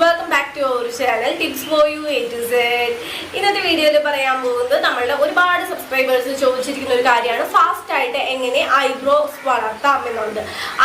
Welcome back to our channel tips for you A to Z ഇന്നത്തെ വീഡിയോയിൽ പറയാൻ പോകുന്നത് നമ്മളുടെ ഒരുപാട് സബ്സ്ക്രൈബേഴ്സ് ചോദിച്ചിരിക്കുന്ന ഒരു കാര്യമാണ് ഫാസ്റ്റ് ആയിട്ട് എങ്ങനെ ഐബ്രോസ് വളർത്താം എന്നുണ്ട്.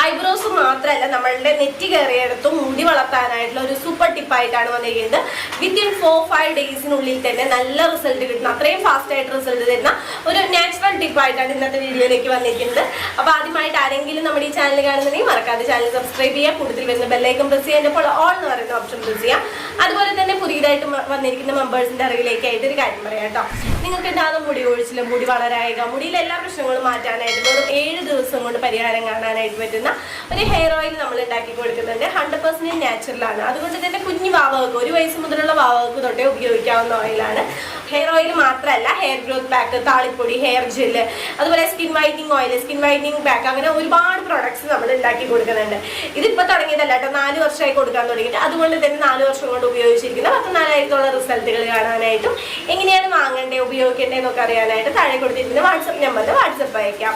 ഐബ്രോസ് മാത്രമല്ല നമ്മളുടെ നെറ്റി കയറിയെടുത്തും മുടി വളർത്താനായിട്ടുള്ള ഒരു സൂപ്പർ ടിപ്പായിട്ടാണ് വന്നിരിക്കുന്നത്. വിത്തിൻ ഫോർ ഫൈവ് ഡേയ്സിനുള്ളിൽ തന്നെ നല്ല റിസൾട്ട് കിട്ടുന്ന അത്രയും ഫാസ്റ്റ് ആയിട്ട് റിസൾട്ട് തരുന്ന ഒരു നാച്ചുറൽ ടിപ്പായിട്ടാണ് ഇന്നത്തെ വീഡിയോയിലേക്ക് വന്നിരിക്കുന്നത്. അപ്പോൾ ആദ്യമായിട്ട് ആരെങ്കിലും നമ്മുടെ ഈ ചാനൽ കാണുന്നുണ്ടെങ്കിൽ മറക്കാതെ ചാനൽ സബ്സ്ക്രൈബ് ചെയ്യുക കൂടുതൽ വരുന്ന ബെല്ലൈക്കും പ്രസ് ചെയ്യാൻ ഓൾ എന്ന് പറയുന്ന ഓപ്ഷൻ പ്രസ് ചെയ്യാം അതുപോലെ തന്നെ പുതിയതായിട്ട് വന്നിരിക്കുന്ന മെമ്പേഴ്സിന്റെ അറിവിലേക്കായിട്ട് ഒരു കാര്യം പറയാം കേട്ടോ. നിങ്ങൾക്ക് ഉണ്ടാകുന്ന മുടി ഒഴിച്ചില്ല മുടി വളരായക മുടിയിലെ എല്ലാ പ്രശ്നങ്ങളും മാറ്റാനായിട്ട് വെറും ഏഴ് ദിവസം കൊണ്ട് പരിഹാരം കാണാനായിട്ട് പറ്റുന്ന ഒരു ഹെയർ ഓയിൽ നമ്മൾ ഉണ്ടാക്കി കൊടുക്കുന്നുണ്ട്. ഹൺഡ്രഡ് പെർസെന്റ് നാച്ചുറൽ ആണ്. അതുകൊണ്ട് തന്നെ കുഞ്ഞു വാവകൾക്ക് ഒരു വയസ്സ് മുതലുള്ള വാവകൾക്ക് തൊട്ടേ ഉപയോഗിക്കാവുന്ന ഓയിലാണ് ഹെയർ ഓയിൽ മാത്രമല്ല ഹെയർ ഗ്രോത്ത് പാക്ക് താളിപ്പൊടി ഹെയർ ജെല്ല് അതുപോലെ skin whitening oil skin whitening pack അങ്ങനെ ഒരുപാട് പ്രൊഡക്ട്സ് നമ്മൾ ഉണ്ടാക്കി കൊടുക്കുന്നുണ്ട്. ഇതിപ്പോ തുടങ്ങിയതല്ല കേട്ടോ നാല് വർഷമായി കൊടുക്കാൻ തുടങ്ങിയിട്ട്. അതുകൊണ്ട് തന്നെ നാല് വർഷം കൊണ്ട് ഉപയോഗിച്ചിരിക്കുന്ന പത്ത് നാലായിരത്തോളം റിസൾട്ടുകൾ കാണാനായിട്ടും എങ്ങനെയാണ് വാങ്ങേണ്ടത് ഉപയോഗിക്കേണ്ടതെന്നൊക്കെ അറിയാനായിട്ട് താഴെ കൊടുത്തിരിക്കുന്ന വാട്സപ്പ് നമ്പറിൽ വാട്സപ്പ് അയക്കാം.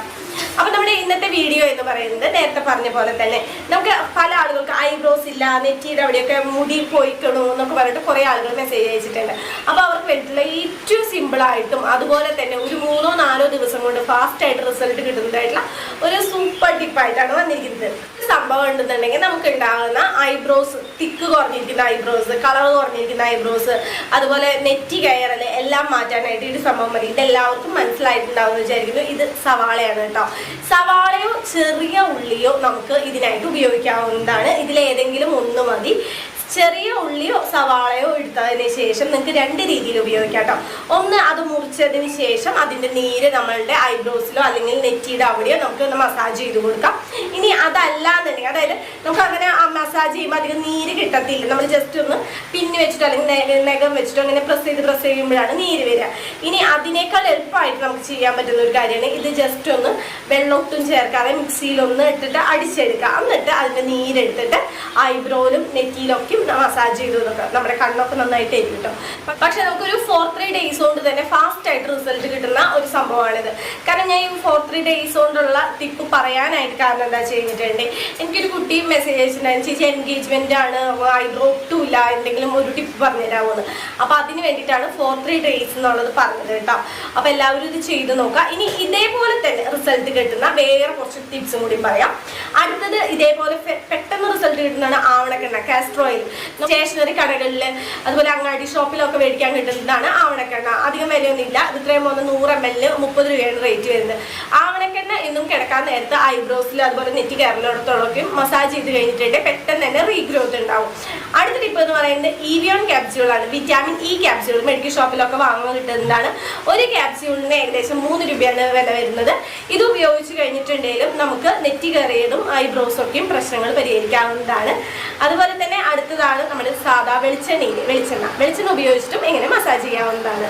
അപ്പൊ നമ്മുടെ ഇന്നത്തെ വീഡിയോ എന്ന് പറയുന്നത് നേരത്തെ പറഞ്ഞ പോലെ തന്നെ നമുക്ക് പല ആളുകൾക്ക് ഐബ്രോസ് ഇല്ല നെറ്റിയുടെ അവിടെയൊക്കെ മുടി പോയിക്കണു എന്നൊക്കെ പറഞ്ഞിട്ട് കുറെ ആളുകൾ മെസ്സേജ് അയച്ചിട്ടുണ്ട്. അപ്പൊ അവർക്ക് വേണ്ടിയിട്ടുള്ള ഏറ്റവും സിമ്പിൾ ആയിട്ടും അതുപോലെ തന്നെ ഒരു മൂന്നോ നാലോ ദിവസം കൊണ്ട് ഫാസ്റ്റ് ആയിട്ട് റിസൾട്ട് കിട്ടുന്നതായിട്ടുള്ള ഒരു സൂപ്പർ ടിപ്പായിട്ടാണ് വന്നിരിക്കുന്നത്. സംഭവം ഉണ്ടെന്നുണ്ടെങ്കിൽ നമുക്ക് ഉണ്ടാകുന്ന ഐബ്രോസ് തിക്ക് കുറഞ്ഞിരിക്കുന്ന ഐബ്രോസ് കളർ കുറഞ്ഞിരിക്കുന്ന ഐബ്രോസ് അതുപോലെ നെറ്റി കയറൽ എല്ലാം മാറ്റാനായിട്ട് ഒരു സംഭവം മതി. ഇതെല്ലാവർക്കും മനസ്സിലായിട്ടുണ്ടാവും എന്ന് വിചാരിക്കുന്നു. ഇത് സവാളയാണ് കേട്ടോ. സവാളയോ ചെറിയ ഉള്ളിയോ നമുക്ക് ഇതിനായിട്ട് ഉപയോഗിക്കാവുന്നതാണ്. ഇതിലേതെങ്കിലും ഒന്ന് മതി. ചെറിയ ഉള്ളിയോ സവാളയോ എടുത്തതിന് ശേഷം നിങ്ങൾക്ക് രണ്ട് രീതിയിൽ ഉപയോഗിക്കാം കേട്ടോ. ഒന്ന് അത് മുറിച്ചതിന് ശേഷം അതിന്റെ നീര് നമ്മളുടെ ഐബ്രോസിലോ അല്ലെങ്കിൽ നെറ്റിയുടെ അവിടെയോ നമുക്ക് ഒന്ന് മസാജ് ചെയ്ത് കൊടുക്കാം. ഇനി അതല്ല എന്നുണ്ടെങ്കിൽ അതായത് നമുക്ക് അങ്ങനെ മസാജ് ചെയ്യുമ്പോൾ അധികം നീര് കിട്ടത്തില്ല. നമ്മൾ ജസ്റ്റ് ഒന്ന് പിന്നി വെച്ചിട്ടോ അല്ലെങ്കിൽ നഖം വെച്ചിട്ടോ അങ്ങനെ പ്രസ് ചെയ്ത് പ്രസ് ചെയ്യുമ്പോഴാണ് നീര് വരിക. ഇനി അതിനേക്കാൾ എളുപ്പമായിട്ട് നമുക്ക് ചെയ്യാൻ പറ്റുന്ന ഒരു കാര്യമാണ് ഇത് ജസ്റ്റ് ഒന്ന് വെള്ളമൊട്ടും ചേർക്കാതെ മിക്സിയിൽ ഒന്ന് ഇട്ടിട്ട് അടിച്ചെടുക്കുക. എന്നിട്ട് അതിന്റെ നീരെടുത്തിട്ട് ഐബ്രോയിലും നെറ്റിയിലൊക്കെ മസാജ് ചെയ്തു എന്നൊക്കെ നമ്മുടെ കണ്ണൊക്കെ നന്നായിട്ട് എരിയും കേട്ടോ. പക്ഷെ നമുക്കൊരു ഫോർ ത്രീ ഡേയ്സ് കൊണ്ട് തന്നെ ഫാസ്റ്റ് ആയിട്ട് റിസൾട്ട് കിട്ടുന്ന ഒരു സംഭവമാണിത്. കാരണം ഞാൻ ഈ ഫോർ ത്രീ ഡേയ്സ് കൊണ്ടുള്ള ടിപ്പ് പറയാനായിട്ട് കാരണം എന്താ ചെയ്തിട്ടുണ്ട് എനിക്കൊരു കുട്ടി മെസ്സേജ് അയച്ചിട്ടുണ്ടായിരുന്നു. ചേച്ചി എൻഗേജ്മെന്റ് ആണ് ഐബ്രോ ഇല്ല എന്തെങ്കിലും ഒരു ടിപ്പ് പറഞ്ഞുതരാമെന്ന്. അപ്പൊ അതിന് വേണ്ടിയിട്ടാണ് ഫോർ ത്രീ ഡേയ്സ് എന്നുള്ളത് പറഞ്ഞത് കേട്ടോ. അപ്പൊ എല്ലാവരും ഇത് ചെയ്ത് നോക്കുക. ഇനി ഇതേപോലെ തന്നെ റിസൾട്ട് കിട്ടുന്ന വേറെ കുറച്ച് ടിപ്സും കൂടി പറയാം. അടുത്തത് ഇതേപോലെ പെട്ടെന്ന് റിസൾട്ട് കിട്ടുന്നതാണ് ആവണക്കെണ്ണ കാസ്ട്രോ ഓയിൽ സ്റ്റേഷനറി കടകളിൽ അതുപോലെ അങ്ങാടി ഷോപ്പിലൊക്കെ മേടിക്കാൻ കിട്ടുന്നതാണ് ആവണക്കെണ്ണ. അധികം വിലയൊന്നുമില്ല. ഇത് ഇത്രയും പോകുന്ന നൂറ് എം എല്ലിന് മുപ്പത് രൂപയാണ് റേറ്റ് വരുന്നത്. ആവണക്കെണ്ണ എന്നും കിടക്കാൻ നേരത്ത് ഐബ്രോസിൽ അതുപോലെ നെറ്റി കയറലോടത്തോളൊക്കെ മസാജ് ചെയ്ത് കഴിഞ്ഞിട്ടുണ്ടെങ്കിൽ പെട്ടെന്ന് തന്നെ റീഗ്രോത്ത് ഉണ്ടാവും. ടിപ്പ് എന്ന് പറയുന്നത് ഇവിയോൺ ക്യാപ്സ്യൂളാണ് വിറ്റാമിൻ ഇ ക്യാപ്സ്യൂൾ മെഡിക്കൽ ഷോപ്പിലൊക്കെ വാങ്ങാൻ കിട്ടുന്നതാണ്. ഒരു ക്യാപ്സ്യൂളിന് ഏകദേശം മൂന്ന് രൂപയാണ് വില വരുന്നത്. ഇത് ഉപയോഗിച്ച് കഴിഞ്ഞിട്ടുണ്ടെങ്കിലും നമുക്ക് നെറ്റി കയറിയതും ഐബ്രോസ് ഒക്കെയും പ്രശ്നങ്ങൾ പരിഹരിക്കാവുന്നതാണ്. അതുപോലെ തന്നെ അടുത്തതാണ് നമ്മുടെ സാധാ വെളിച്ചെണ്ണയിൽ വെളിച്ചെണ്ണ. വെളിച്ചെണ്ണ ഉപയോഗിച്ചിട്ടും എങ്ങനെ മസാജ് ചെയ്യാവുന്നതാണ്.